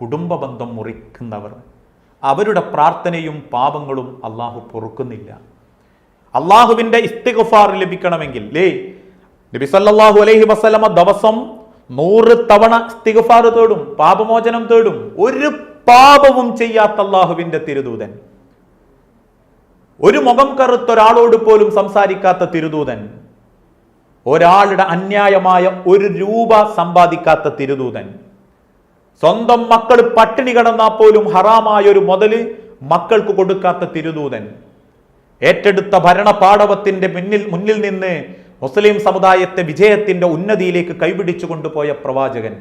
കുടുംബ ബന്ധം മുറിക്കുന്നവർ അവരുടെ പ്രാർത്ഥനയും പാപങ്ങളും അള്ളാഹു പൊറുക്കുന്നില്ല. അള്ളാഹുവിന്റെ ഇസ്തിഗുഫാർ ലഭിക്കണമെങ്കിൽ ലേ നബി സല്ലല്ലാഹു അലൈഹി വസല്ലമ ദിവസം നൂറ് തവണ ഇസ്തിഗുഫാർ തേടും പാപമോചനം തേടും ഒരു പാപവും ചെയ്യാത്ത അള്ളാഹുവിന്റെ തിരുദൂതൻ. ഒരു മുഖം കറുത്ത ഒരാളോട് പോലും സംസാരിക്കാത്ത തിരുദൂതൻ. ഒരാളുടെ അന്യായമായ ഒരു രൂപ സമ്പാദിക്കാത്ത തിരുദൂതൻ. സ്വന്തം മക്കൾ പട്ടിണി കിടന്നാൽ പോലും ഹറാമായ ഒരു മുതൽ മക്കൾക്ക് കൊടുക്കാത്ത തിരുദൂതൻ. ഏറ്റെടുത്ത ഭരണപാടവത്തിന്റെ മുന്നിൽ മുന്നിൽ നിന്ന് മുസ്ലിം സമുദായത്തെ വിജയത്തിന്റെ ഉന്നതിയിലേക്ക് കൈപിടിച്ചു കൊണ്ടുപോയ പ്രവാചകൻ.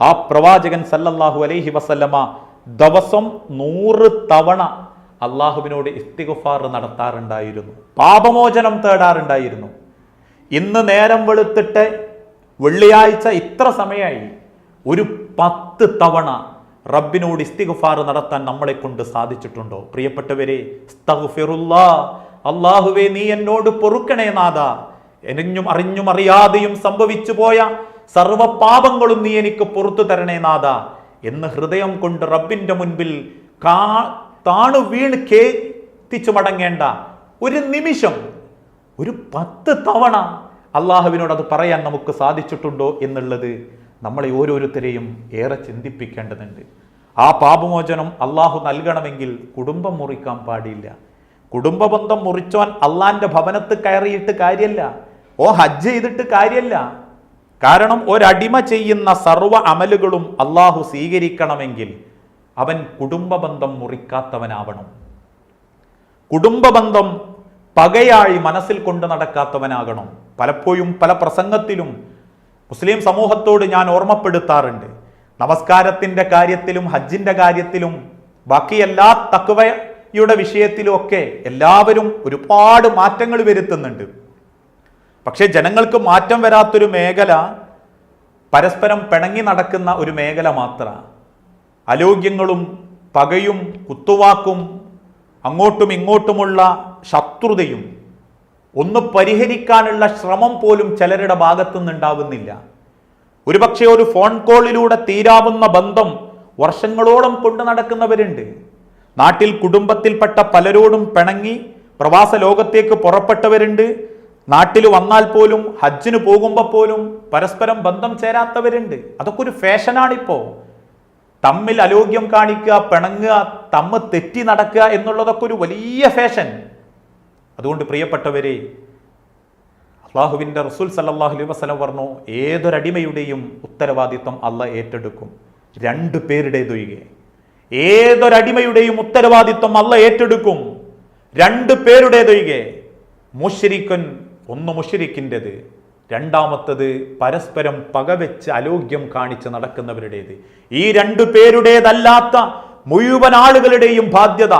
ആ പ്രവാചകൻ സല്ലല്ലാഹു അലൈഹി വസല്ലമ ദിവസം നൂറ് തവണ അള്ളാഹുവിനോട് ഇസ്തിഗുഫാർ നടത്താറുണ്ടായിരുന്നു. പാപമോചനം തേടാറുണ്ടായിരുന്നു. ഇന്ന് നേരം വെളുത്തിട്ട് വെള്ളിയാഴ്ച ഇത്ര സമയമായി ഒരു പത്ത് തവണ റബ്ബിനോട് ഇസ്തിഗുഫാർ നടത്താൻ നമ്മളെ കൊണ്ട് സാധിച്ചിട്ടുണ്ടോ? പ്രിയപ്പെട്ടവരെ അള്ളാഹുവെ നീ എന്നോട് പൊറുക്കണേ നാഥ. എനിഞ്ഞും അറിഞ്ഞും അറിയാതെയും സംഭവിച്ചു പോയ സർവ പാപങ്ങളും നീ എനിക്ക് പുറത്തു തരണേ നാഥ. എന്ന് ഹൃദയം കൊണ്ട് റബ്ബിന്റെ മുൻപിൽ കാ താണു വീണ് കേത്തിച്ചു മടങ്ങേണ്ട ഒരു നിമിഷം ഒരു പത്ത് തവണ അള്ളാഹുവിനോട് അത് പറയാൻ നമുക്ക് സാധിച്ചിട്ടുണ്ടോ എന്നുള്ളത് നമ്മളെ ഓരോരുത്തരെയും ഏറെ ചിന്തിപ്പിക്കേണ്ടതുണ്ട്. ആ പാപമോചനം അള്ളാഹു നൽകണമെങ്കിൽ കുടുംബം മുറിക്കാൻ പാടില്ല. കുടുംബ ബന്ധം മുറിച്ചോൻ അള്ളാന്റെ ഭവനത്ത് കയറിയിട്ട് കാര്യമല്ല ഓ ഹജ്ജ് ചെയ്തിട്ട് കാര്യമല്ല കാരണം ഒരടിമ ചെയ്യുന്ന സർവ അമലുകളും അള്ളാഹു സ്വീകരിക്കണമെങ്കിൽ അവൻ കുടുംബ ബന്ധം മുറിക്കാത്തവനാവണം. കുടുംബ ബന്ധം പകയായി മനസ്സിൽ കൊണ്ട് നടക്കാത്തവനാകണം. പലപ്പോഴും പല പ്രസംഗത്തിലും മുസ്ലിം സമൂഹത്തോട് ഞാൻ ഓർമ്മപ്പെടുത്താറുണ്ട്. നമസ്കാരത്തിന്റെ കാര്യത്തിലും ഹജ്ജിന്റെ കാര്യത്തിലും ബാക്കി എല്ലാ തക്കുവയുടെ വിഷയത്തിലും ഒക്കെ എല്ലാവരും ഒരുപാട് മാറ്റങ്ങൾ വരുത്തുന്നുണ്ട്. പക്ഷേ ജനങ്ങൾക്ക് മാറ്റം വരാത്തൊരു മേഖല പരസ്പരം പിണങ്ങി നടക്കുന്ന ഒരു മേഖല മാത്രമാണ് അലോഗ്യങ്ങളും പകയും കുത്തുവാക്കും അങ്ങോട്ടും ഇങ്ങോട്ടുമുള്ള ശത്രുതയും ഒന്ന് പരിഹരിക്കാനുള്ള ശ്രമം പോലും ചിലരുടെ ഭാഗത്തുനിന്നുണ്ടാവുന്നില്ല. ഒരുപക്ഷെ ഒരു ഫോൺ കോളിലൂടെ തീരാവുന്ന ബന്ധം വർഷങ്ങളോളം കൊണ്ടു നടക്കുന്നവരുണ്ട്. നാട്ടിൽ കുടുംബത്തിൽപ്പെട്ട പലരോടും പിണങ്ങി പ്രവാസ ലോകത്തേക്ക് പുറപ്പെട്ടവരുണ്ട്. നാട്ടിൽ വന്നാൽ പോലും ഹജ്ജിന് പോകുമ്പോൾ പോലും പരസ്പരം ബന്ധം ചേരാത്തവരുണ്ട്. അതൊക്കെ ഒരു ഫാഷനാണിപ്പോ. തമ്മിൽ അലോഗ്യം കാണിക്കുക പിണങ്ങുക തമ്മ് തെറ്റി നടക്കുക എന്നുള്ളതൊക്കെ ഒരു വലിയ ഫാഷൻ. അതുകൊണ്ട് പ്രിയപ്പെട്ടവരെ അള്ളാഹുവിന്റെ റസൂൽ സല്ലല്ലാഹു അലൈഹി വസല്ലം പറഞ്ഞു ഏതൊരടിമയുടെയും ഉത്തരവാദിത്വം അല്ല ഏറ്റെടുക്കും. രണ്ടു പേരുടേതൊഴികെ ഏതൊരടിമയുടെയും ഉത്തരവാദിത്വം അല്ല ഏറ്റെടുക്കും. രണ്ടു പേരുടേതൊഴികെ മുഷരിക്കൻ ഒന്ന് മുഷരിക്കിന്റെത് രണ്ടാമത്തത് പരസ്പരം പകവെച്ച് അലോഗ്യം കാണിച്ച് നടക്കുന്നവരുടേത്. ഈ രണ്ടു പേരുടേതല്ലാത്ത മുഴുവൻ ആളുകളുടെയും ബാധ്യത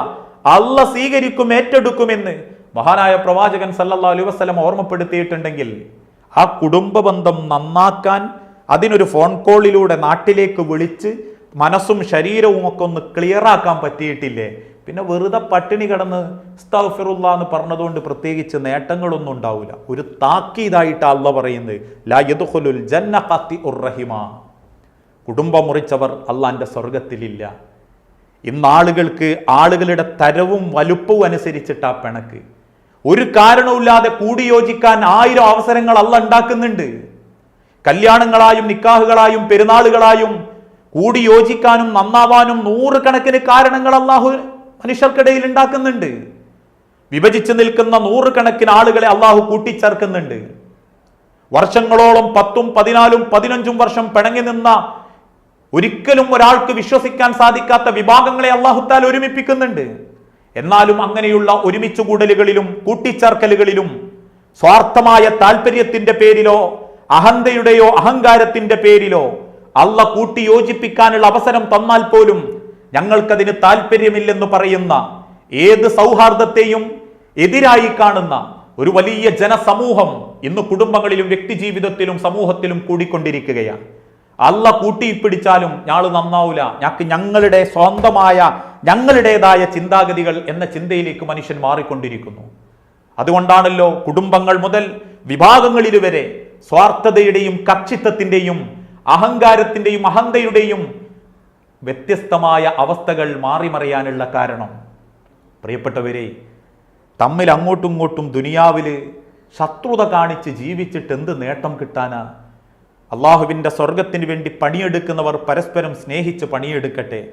അല്ല സ്വീകരിക്കും ഏറ്റെടുക്കുമെന്ന് മഹാനായ പ്രവാചകൻ സല്ലല്ലാഹു അലൈഹി വസല്ലം ഓർമ്മപ്പെടുത്തിയിട്ടുണ്ടെങ്കിൽ ആ കുടുംബ ബന്ധം നന്നാക്കാൻ അതിനൊരു ഫോൺ കോളിലൂടെ നാട്ടിലേക്ക് വിളിച്ച് മനസ്സും ശരീരവും ഒക്കെ ഒന്ന് ക്ലിയർ ആക്കാൻ പറ്റിയിട്ടില്ലേ? പിന്നെ വെറുതെ പട്ടിണി കിടന്ന് സ്തഫിറുള്ള എന്ന് പറഞ്ഞതുകൊണ്ട് പ്രത്യേകിച്ച് നേട്ടങ്ങളൊന്നും ഉണ്ടാവില്ല. ഒരു താക്കീതായിട്ട് അല്ല പറയുന്നത്. ലാ യദ്ഖുലുൽ ജന്ന കത്തി ഉറഹിമ കുടുംബം മുറിച്ചവർ അള്ളാന്റെ സ്വർഗത്തിലില്ല ഇന്ന് ആളുകൾക്ക് ആളുകളുടെ തരവും വലുപ്പവും അനുസരിച്ചിട്ടാ പിണക്ക്. ഒരു കാരണവുമില്ലാതെ കൂടിയോജിക്കാൻ ആയിരം അവസരങ്ങൾ അല്ല ഉണ്ടാക്കുന്നുണ്ട്. കല്യാണങ്ങളായും നിക്കാഹുകളായും പെരുന്നാളുകളായും കൂടി യോജിക്കാനും നന്നാവാനും നൂറുകണക്കിന് കാരണങ്ങൾ അള്ളാഹു മനുഷ്യർക്കിടയിൽ ഉണ്ടാക്കുന്നുണ്ട്. വിഭജിച്ചു നിൽക്കുന്ന നൂറുകണക്കിന് ആളുകളെ അള്ളാഹു കൂട്ടിച്ചേർക്കുന്നുണ്ട്. വർഷങ്ങളോളം പത്തും പതിനാലും പതിനഞ്ചും വർഷം പിണങ്ങി നിന്ന ഒരിക്കലും ഒരാൾക്ക് വിശ്വസിക്കാൻ സാധിക്കാത്ത വിഭാഗങ്ങളെ അള്ളാഹുത്താൽ ഒരുമിപ്പിക്കുന്നുണ്ട്. എന്നാലും അങ്ങനെയുള്ള ഒരുമിച്ചു കൂടലുകളിലും കൂട്ടിച്ചേർക്കലുകളിലും സ്വാർത്ഥമായ താല്പര്യത്തിന്റെ പേരിലോ അഹന്തയുടെയോ അഹങ്കാരത്തിന്റെ പേരിലോ അള്ള കൂട്ടി യോജിപ്പിക്കാനുള്ള അവസരം തന്നാൽ പോലും ഞങ്ങൾക്കതിന് താല്പര്യമില്ലെന്ന് പറയുന്ന ഏത് സൗഹാർദ്ദത്തെയും എതിരായി കാണുന്ന ഒരു വലിയ ജനസമൂഹം ഇന്ന് കുടുംബങ്ങളിലും വ്യക്തിജീവിതത്തിലും സമൂഹത്തിലും കൂടിക്കൊണ്ടിരിക്കുകയാണ്. അല്ല കൂട്ടിപ്പിടിച്ചാലും ഞാൾ നന്നാവൂല. ഞങ്ങൾക്ക് ഞങ്ങളുടെ സ്വന്തമായ ഞങ്ങളുടേതായ ചിന്താഗതികൾ എന്ന ചിന്തയിലേക്ക് മനുഷ്യൻ മാറിക്കൊണ്ടിരിക്കുന്നു. അതുകൊണ്ടാണല്ലോ കുടുംബങ്ങൾ മുതൽ വിഭാഗങ്ങളിൽ വരെ സ്വാർത്ഥതയുടെയും കക്ഷിത്വത്തിന്റെയും അഹങ്കാരത്തിന്റെയും അഹന്തയുടെയും വ്യത്യസ്തമായ അവസ്ഥകൾ മാറിമറിയാനുള്ള കാരണം. പ്രിയപ്പെട്ടവരെ തമ്മിൽ അങ്ങോട്ടും ഇങ്ങോട്ടും ദുനിയാവിൽ ശത്രുത കാണിച്ച് ജീവിച്ചിട്ട് എന്ത് നേട്ടം കിട്ടാനാ? അള്ളാഹുവിന്റെ സ്വർഗത്തിന് വേണ്ടി പണിയെടുക്കുന്നവർ പരസ്പരം സ്നേഹിച്ച് പണിയെടുക്കട്ടെ.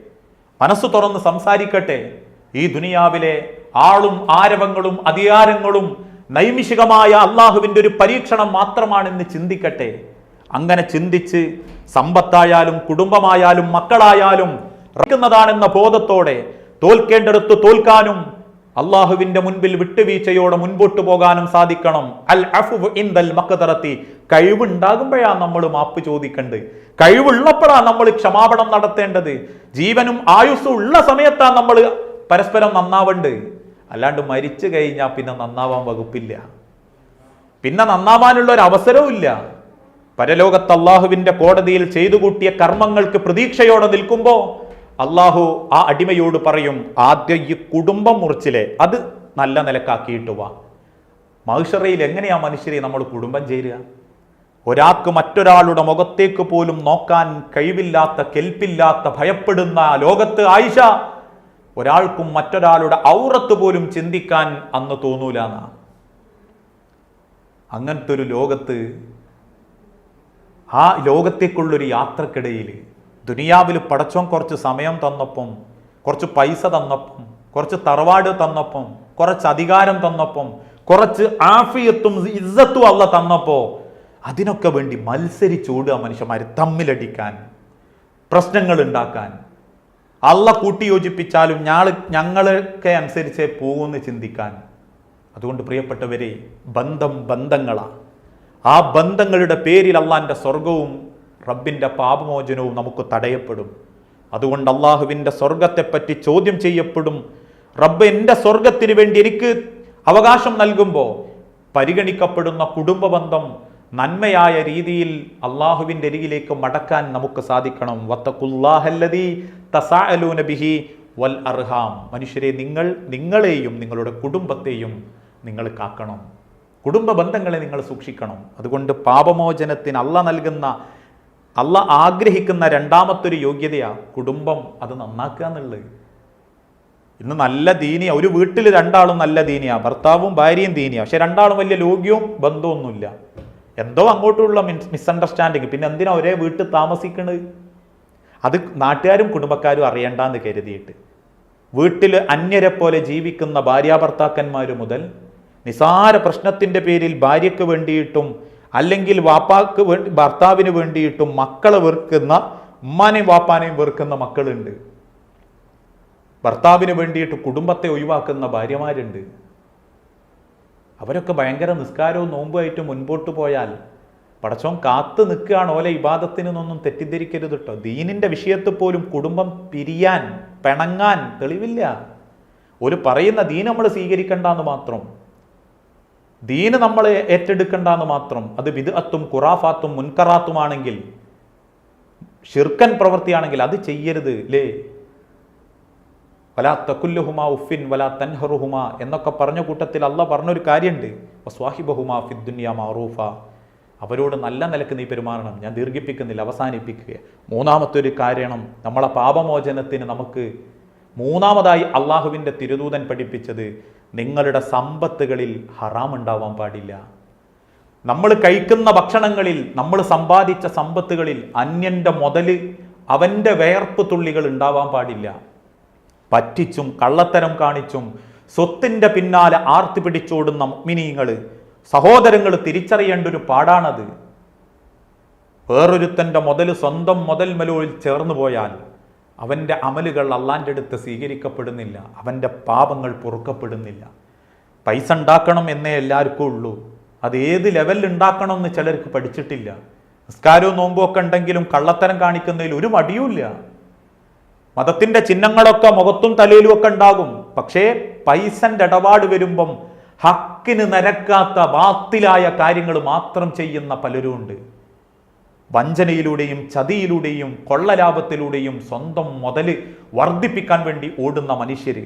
മനസ്സ് തുറന്ന് സംസാരിക്കട്ടെ. ഈ ദുനിയാവിലെ ആളും ആരവങ്ങളും അധികാരങ്ങളും നൈമിഷികമായ അള്ളാഹുവിന്റെ ഒരു പരീക്ഷണം മാത്രമാണെന്ന് ചിന്തിക്കട്ടെ. അങ്ങനെ ചിന്തിച്ച് സമ്പത്തായാലും കുടുംബമായാലും മക്കളായാലും റക്കുന്നതാണെന്ന ബോധത്തോടെ തോൽക്കേണ്ടടുത്ത് തോൽക്കാനും അള്ളാഹുവിന്റെ മുൻപിൽ വിട്ടുവീഴ്ചയോടെ മുൻപോട്ട് പോകാനും സാധിക്കണം. അൽ അഫു ഇന്ദൽ മക്കതറത്തി കഴിവുണ്ടാകുമ്പോഴാണ് നമ്മൾ മാപ്പ് ചോദിക്കേണ്ടത്. കഴിവുള്ളപ്പോഴാണ് നമ്മൾ ക്ഷമാപണം നടത്തേണ്ടത്. ജീവനും ആയുസ്സും ഉള്ള സമയത്താണ് നമ്മൾ പരസ്പരം നന്നാവേണ്ടത് അല്ലാണ്ട് മരിച്ചു കഴിഞ്ഞാൽ പിന്നെ നന്നാവാൻ വകുപ്പില്ല. പിന്നെ നന്നാവാനുള്ള ഒരു അവസരവും ഇല്ല. പരലോകത്ത് അള്ളാഹുവിന്റെ കോടതിയിൽ ചെയ്തു കൂട്ടിയ കർമ്മങ്ങൾക്ക് പ്രതീക്ഷയോടെ നിൽക്കുമ്പോൾ അള്ളാഹു ആ അടിമയോട് പറയും ആദ്യം ഈ കുടുംബം മുറിച്ചിലെ അത് നല്ല നിലക്കാക്കിയിട്ട് വാ. മഹിഷറയിൽ എങ്ങനെയാ മനുഷ്യരെ നമ്മൾ കുടുംബം ചേരുക? ഒരാൾക്ക് മറ്റൊരാളുടെ മുഖത്തേക്ക് പോലും നോക്കാൻ കഴിവില്ലാത്ത കെൽപ്പില്ലാത്ത ഭയപ്പെടുന്ന ലോകത്ത് ആയിഷ ഒരാൾക്കും മറ്റൊരാളുടെ ഔറത്ത് പോലും ചിന്തിക്കാൻ അന്ന് തോന്നൂല അങ്ങനത്തെ ഒരു ലോകത്ത് ആ ലോകത്തേക്കുള്ളൊരു യാത്രക്കിടയിൽ ദുനിയാവിൽ പടച്ചോൻ കുറച്ച് സമയം തന്നപ്പം കുറച്ച് പൈസ തന്നപ്പം കുറച്ച് തറവാട് തന്നപ്പം കുറച്ച് അധികാരം തന്നപ്പം കുറച്ച് ആഫിയത്തും ഇസ്സത്തും അല്ല തന്നപ്പോൾ അതിനൊക്കെ വേണ്ടി മത്സരിച്ചോടുക മനുഷ്യന്മാർ തമ്മിലടിക്കാൻ പ്രശ്നങ്ങൾ ഉണ്ടാക്കാൻ. അള്ള കൂട്ടിയോജിപ്പിച്ചാലും ഞാൾ ഞങ്ങളൊക്കെ അനുസരിച്ചേ പോകുമെന്ന് ചിന്തിക്കാൻ. അതുകൊണ്ട് പ്രിയപ്പെട്ടവരെ ബന്ധം ബന്ധങ്ങളാണ് ആ ബന്ധങ്ങളുടെ പേരിൽ അള്ളാന്റെ സ്വർഗവും റബ്ബിന്റെ പാപമോചനവും നമുക്ക് തടയപ്പെടും. അതുകൊണ്ട് അള്ളാഹുവിന്റെ സ്വർഗത്തെപ്പറ്റി ചോദ്യം ചെയ്യപ്പെടും. റബ്ബ് എന്റെ സ്വർഗത്തിന് വേണ്ടി എനിക്ക് അവകാശം നൽകുമ്പോൾ പരിഗണിക്കപ്പെടുന്ന കുടുംബബന്ധം നന്മയായ രീതിയിൽ അള്ളാഹുവിന്റെ അരികിലേക്ക് മടക്കാൻ നമുക്ക് സാധിക്കണം. വത്തക്കുല്ലാഹല്ലതി തസാഅലൂന ബിഹി വൽ അർഹാം. മനുഷ്യരെ നിങ്ങൾ നിങ്ങളെയും നിങ്ങളുടെ കുടുംബത്തെയും നിങ്ങൾ കാക്കണം. കുടുംബ ബന്ധങ്ങളെ നിങ്ങൾ സൂക്ഷിക്കണം. അതുകൊണ്ട് പാപമോചനത്തിന് അല്ല നൽകുന്ന അല്ല ആഗ്രഹിക്കുന്ന രണ്ടാമത്തൊരു യോഗ്യതയാ കുടുംബം. അത് നന്നാക്കുക എന്നുള്ളത്. ഇന്ന് നല്ല ദീനിയ. ഒരു വീട്ടിൽ രണ്ടാളും നല്ല ദീനിയാ. ഭർത്താവും ഭാര്യയും ദീനിയ. പക്ഷെ രണ്ടാളും വലിയ ലോഗ്യവും ബന്ധമൊന്നുമില്ല. എന്തോ അങ്ങോട്ടുള്ള മിസ് മിസ്അണ്ടർസ്റ്റാൻഡിങ് പിന്നെ എന്തിനാ ഒരേ വീട്ടിൽ താമസിക്കുന്നത് അത് നാട്ടുകാരും കുടുംബക്കാരും അറിയണ്ടെന്ന് കരുതിയിട്ട്. വീട്ടിൽ അന്യരെ പോലെ ജീവിക്കുന്ന ഭാര്യാഭർത്താക്കന്മാർ മുതൽ നിസാര പ്രശ്നത്തിന്റെ പേരിൽ ഭാര്യയ്ക്ക് വേണ്ടിയിട്ടും അല്ലെങ്കിൽ വാപ്പാക്ക് വേണ്ടി ഭർത്താവിന് വേണ്ടിയിട്ടും മക്കളെ വെറുക്കുന്ന ഉമ്മാനെയും വാപ്പാനെയും വെറുക്കുന്ന മക്കളുണ്ട്. ഭർത്താവിന് വേണ്ടിയിട്ട് കുടുംബത്തെ ഒഴിവാക്കുന്ന ഭാര്യമാരുണ്ട്. അവരൊക്കെ ഭയങ്കര നിസ്കാരവും നോമ്പുമായിട്ട് മുൻപോട്ട് പോയാൽ പടച്ചോൻ കാത്തു നിൽക്കുകയാണ് ഓലെ ഇബാദത്തിനൊന്നും തെറ്റിദ്ധരിക്കരുത് കേട്ടോ ദീനിന്റെ വിഷയത്തിൽ പോലും കുടുംബം പിരിയാൻ പിണങ്ങാൻ തെളിവില്ല. ഒരു പറയുന്ന ദീൻ നമ്മൾ സ്വീകരിക്കണ്ടെന്ന് മാത്രം. ദീന് നമ്മൾ ഏറ്റെടുക്കണ്ടെന്ന് മാത്രം അത് വിദഅത്തും ഖുറാഫാത്തും മുൻകറാത്തുമാണെങ്കിൽ ഷിർക്കൻ പ്രവൃത്തിയാണെങ്കിൽ അത് ചെയ്യരുത് ലേ വലാ തക്കുല്ലുഹുമ ഉഫിൻ വലാ തൻഹറുഹുമാ എന്നൊക്കെ പറഞ്ഞ കൂട്ടത്തിൽ അല്ല പറഞ്ഞൊരു കാര്യമുണ്ട് വസ്വാഹിബഹുമാ ഫിദ്ദുനിയാ മാറൂഫ. അവരോട് നല്ല നിലയ്ക്ക് നീ പെരുമാറണം. ഞാൻ ദീർഘിപ്പിക്കുന്നില്ല അവസാനിപ്പിക്കുക മൂന്നാമത്തെ ഒരു കാരണം നമ്മളെ പാപമോചനത്തിന് നമുക്ക് മൂന്നാമതായി അള്ളാഹുവിന്റെ തിരുദൂതൻ പഠിപ്പിച്ചത് നിങ്ങളുടെ സമ്പത്തുകളിൽ ഹറാം ഉണ്ടാവാൻ പാടില്ല. നമ്മൾ കഴിക്കുന്ന ഭക്ഷണങ്ങളിൽ നമ്മൾ സമ്പാദിച്ച സമ്പത്തുകളിൽ അന്യന്റെ മുതൽ അവന്റെ വേർപ്പ് തുള്ളികൾ ഉണ്ടാവാൻ പാടില്ല. പറ്റിച്ചും കള്ളത്തരം കാണിച്ചും സ്വത്തിന്റെ പിന്നാലെ ആർത്തി പിടിച്ചോടുന്ന മിനിങ്ങൾ സഹോദരങ്ങൾ തിരിച്ചറിയേണ്ട ഒരു പാടാണത്. വേറൊരുത്തന്റെ മുതൽ സ്വന്തം മുതൽ മലോയിൽ ചേർന്നു പോയാൽ അവന്റെ അമലുകൾ അള്ളാന്റെ അടുത്ത് സ്വീകരിക്കപ്പെടുന്നില്ല. അവന്റെ പാപങ്ങൾ പൊറുക്കപ്പെടുന്നില്ല. പൈസ ഉണ്ടാക്കണം എന്നേ എല്ലാവർക്കും ഉള്ളൂ. അത് ഏത് ലെവലിൽ ഉണ്ടാക്കണം എന്ന് ചിലർക്ക് പഠിച്ചിട്ടില്ല. നിസ്കാരവും നോമ്പുമൊക്കെ ഉണ്ടെങ്കിലും കള്ളത്തരം കാണിക്കുന്നതിൽ ഒരു മടിയുമില്ല. മതത്തിന്റെ ചിഹ്നങ്ങളൊക്കെ മുഖത്തും തലയിലും ഒക്കെ ഉണ്ടാകും. പക്ഷേ പൈസന്റെ ഇടപാട് വരുമ്പം ഹക്കിന് നരക്കാത്ത ബാത്തിലായ കാര്യങ്ങൾ മാത്രം ചെയ്യുന്ന പലരും ഉണ്ട് വഞ്ചനയിലൂടെയും ചതിയിലൂടെയും കൊള്ളലാഭത്തിലൂടെയും സ്വന്തം മുതൽ വർദ്ധിപ്പിക്കാൻ വേണ്ടി ഓടുന്ന മനുഷ്യർ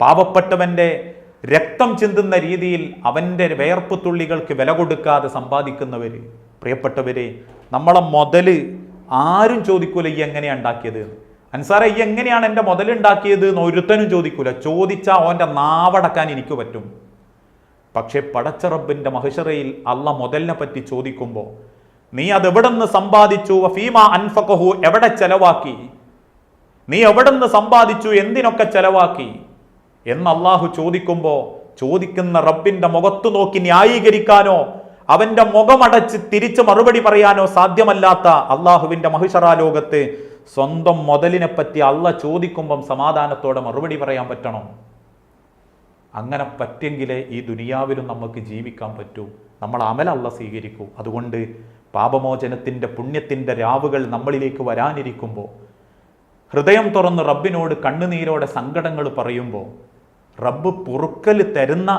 പാവപ്പെട്ടവന്റെ രക്തം ചിന്തുന്ന രീതിയിൽ അവന്റെ വേർപ്പ് തുള്ളികൾക്ക് വില കൊടുക്കാതെ സമ്പാദിക്കുന്നവർ പ്രിയപ്പെട്ടവരെ നമ്മളെ മുതൽ ആരും ചോദിക്കൂല ഈ എങ്ങനെയാണ് ഉണ്ടാക്കിയത്. അൻസാറെ ഈ എങ്ങനെയാണ് എന്റെ മുതലുണ്ടാക്കിയത് എന്ന് ഒരുത്തനും ചോദിക്കൂല. ചോദിച്ചാൽ ഓന്റെ നാവടക്കാൻ എനിക്ക് പറ്റും. പക്ഷേ പടച്ചറബിന്റെ മഹിഷറയിൽ അള്ള മുതലിനെ പറ്റി ചോദിക്കുമ്പോൾ നീ അത് എവിടെ നിന്ന് സമ്പാദിച്ചു? ഫീമ അൻഫഖഹു എവിടെ ചെലവാക്കി? നീ എവിടെ നിന്ന് സമ്പാദിച്ചു? എന്തിനൊക്കെ ചെലവാക്കി? എന്ന് അള്ളാഹു ചോദിക്കുമ്പോൾ ചോദിക്കുന്ന റബ്ബിന്റെ മുഖത്തു നോക്കി ന്യായീകരിക്കാനോ അവന്റെ മുഖമടച്ച് തിരിച്ച് മറുപടി പറയാനോ സാധ്യമല്ലാത്ത അള്ളാഹുവിന്റെ മഹിഷറാലോകത്ത് സ്വന്തം മുതലിനെ പറ്റി അള്ള ചോദിക്കുമ്പം സമാധാനത്തോടെ മറുപടി പറയാൻ പറ്റണം? അങ്ങനെ പറ്റെങ്കിലേ ഈ ദുനിയാവിലും നമുക്ക് ജീവിക്കാൻ പറ്റൂ. നമ്മൾ അമലല്ല സ്വീകരിക്കൂ. അതുകൊണ്ട് പാപമോചനത്തിന്റെ പുണ്യത്തിന്റെ രാവുകൾ നമ്മളിലേക്ക് വരാനിരിക്കുമ്പോൾ ഹൃദയം തുറന്ന് റബ്ബിനോട് കണ്ണുനീരോടെ സങ്കടങ്ങൾ പറയുമ്പോൾ റബ്ബ് പൊറുക്കൽ തരുന്ന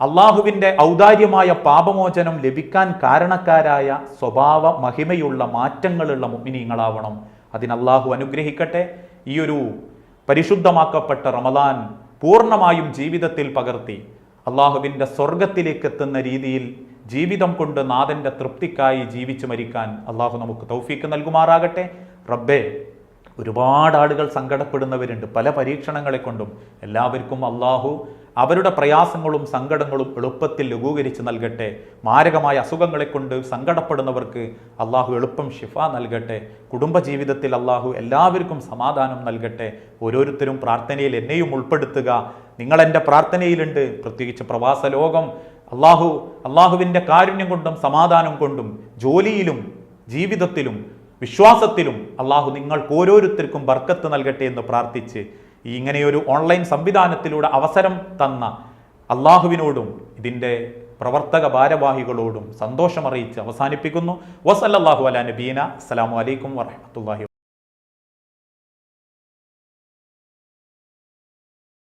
അള്ളാഹുവിന്റെ ഔദാര്യമായ പാപമോചനം ലഭിക്കാൻ കാരണക്കാരായ സ്വഭാവ മഹിമയുള്ള മാറ്റങ്ങളുള്ള മുമിനീങ്ങളാവണം അതിന് അള്ളാഹു അനുഗ്രഹിക്കട്ടെ. ഈയൊരു പരിശുദ്ധമാക്കപ്പെട്ട റമദാൻ പൂർണമായും ജീവിതത്തിൽ പകർത്തി അള്ളാഹുവിന്റെ സ്വർഗത്തിലേക്ക് എത്തുന്ന രീതിയിൽ ജീവിതം കൊണ്ട് നാഥന്റെ തൃപ്തിക്കായി ജീവിച്ചു മരിക്കാൻ അള്ളാഹു നമുക്ക് തൗഫീക്ക് നൽകുമാറാകട്ടെ. റബ്ബേ ഒരുപാട് ആളുകൾ സങ്കടപ്പെടുന്നവരുണ്ട്. പല പരീക്ഷണങ്ങളെ കൊണ്ടും എല്ലാവർക്കും അള്ളാഹു അവരുടെ പ്രയാസങ്ങളും സങ്കടങ്ങളും എളുപ്പത്തിൽ ലഘൂകരിച്ച് നൽകട്ടെ. മാരകമായ അസുഖങ്ങളെ കൊണ്ട് സങ്കടപ്പെടുന്നവർക്ക് അള്ളാഹു എളുപ്പം ഷിഫ നൽകട്ടെ. കുടുംബജീവിതത്തിൽ അള്ളാഹു എല്ലാവർക്കും സമാധാനം നൽകട്ടെ. ഓരോരുത്തരും പ്രാർത്ഥനയിൽ എന്നെയും ഉൾപ്പെടുത്തുക. നിങ്ങൾ എന്റെ പ്രാർത്ഥനയിലുണ്ട്. പ്രത്യേകിച്ച് പ്രവാസ ലോകം അള്ളാഹു അള്ളാഹുവിന്റെ കാരുണ്യം കൊണ്ടും സമാധാനം കൊണ്ടും ജോലിയിലും ജീവിതത്തിലും വിശ്വാസത്തിലും അള്ളാഹു നിങ്ങൾക്ക് ഓരോരുത്തർക്കും ബർക്കത്ത് നൽകട്ടെ എന്ന് പ്രാർത്ഥിച്ച് ഈ ഇങ്ങനെയൊരു ഓൺലൈൻ സംവിധാനത്തിലൂടെ അവസരം തന്ന അള്ളാഹുവിനോടും ഇതിന്റെ പ്രവർത്തക ഭാരവാഹികളോടും സന്തോഷമറിയിച്ച് അവസാനിപ്പിക്കുന്നു. വസല്ലാഹു അല നബീന. അസ്സലാമു അലൈക്കും വറഹമത്തല്ലാഹി